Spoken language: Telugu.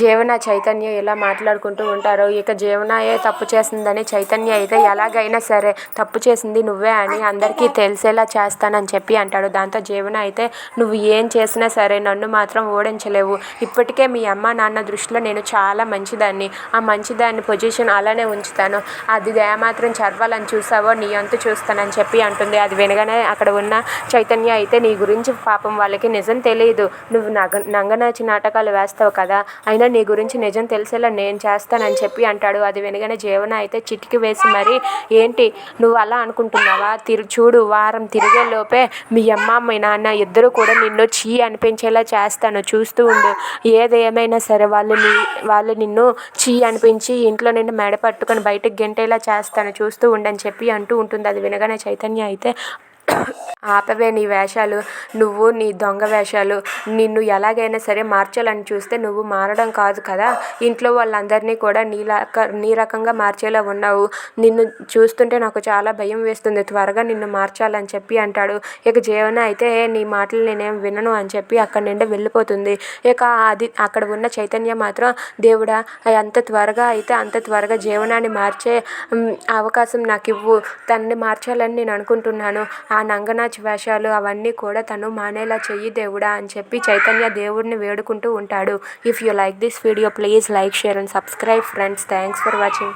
జీవన చైతన్య ఇలా మాట్లాడుకుంటూ ఉంటారు ఇక జీవనయే తప్పు చేసిందని చైతన్య అయితే ఎలాగైనా సరే తప్పు చేసింది నువ్వే అని అందరికీ తెలిసేలా చేస్తానని చెప్పి అంటాడు. దాంతో జీవన అయితే నువ్వు ఏం చేసినా సరే నన్ను మాత్రం ఓడించలేవు. ఇప్పటికే మీ అమ్మ నాన్న దృష్టిలో నేను చాలా మంచిదాన్ని. ఆ మంచిదాన్ని పొజిషన్ అలానే ఉంచుతాను. అది ఏమాత్రం చదవాలని చూసావో నీ అంతు చూస్తానని చెప్పి అంటుంది. అది వినగానే అక్కడ ఉన్న చైతన్య అయితే నీ గురించి పాపం వాళ్ళకి నిజం తెలియదు నువ్వు నగ నంగనాచి నాటకాలు వేస్తావు కదా. అయినా నీ గురించి నిజం తెలిసేలా నేను చేస్తానని చెప్పి అంటాడు. అది వినగానే జీవన అయితే చిటికి వేసి మరి ఏంటి నువ్వు అలా అనుకుంటున్నావా? తిరు చూడు వారం తిరిగే లోపే మీ అమ్మ మీ నాన్న ఇద్దరు కూడా నిన్ను చీ అనిపించేలా చేస్తాను. చూస్తూ ఉండు. ఏదేమైనా సరే వాళ్ళు నీ వాళ్ళు నిన్ను చీ అనిపించి ఇంట్లో నిన్ను మెడ పట్టుకొని బయటకు గెంటేలా చేస్తాను. చూస్తూ ఉండని చెప్పి అంటూ ఉంటుంది. అది వినగానే చైతన్య అయితే ఆపవే నీ వేషాలు నువ్వు నీ దొంగ వేషాలు నిన్ను ఎలాగైనా సరే మార్చాలని చూస్తే నువ్వు మారడం కాదు కదా. ఇంట్లో వాళ్ళందరినీ కూడా నీలాక నీ రకంగా మార్చేలా ఉన్నావు. నిన్ను చూస్తుంటే నాకు చాలా భయం వేస్తుంది. త్వరగా నిన్ను మార్చాలని చెప్పి అంటాడు. ఇక జీవన అయితే నీ మాటలు నేనేం వినను అని చెప్పి అక్కడి నుండి వెళ్ళిపోతుంది. ఇక అది అక్కడ ఉన్న చైతన్య మాత్రం దేవుడా ఎంత త్వరగా అయితే అంత త్వరగా జీవనాన్ని మార్చే అవకాశం నాకు ఇవ్వు తనని మార్చాలని నేను అనుకుంటున్నాను. ఆ నంగనాచ్ వేషాలు అవన్నీ కూడా తను మానేలా చెయ్యి దేవుడా అని చెప్పి చైతన్య దేవుడిని వేడుకుంటూ ఉంటాడు. If you like this video please like share and subscribe friends thanks for watching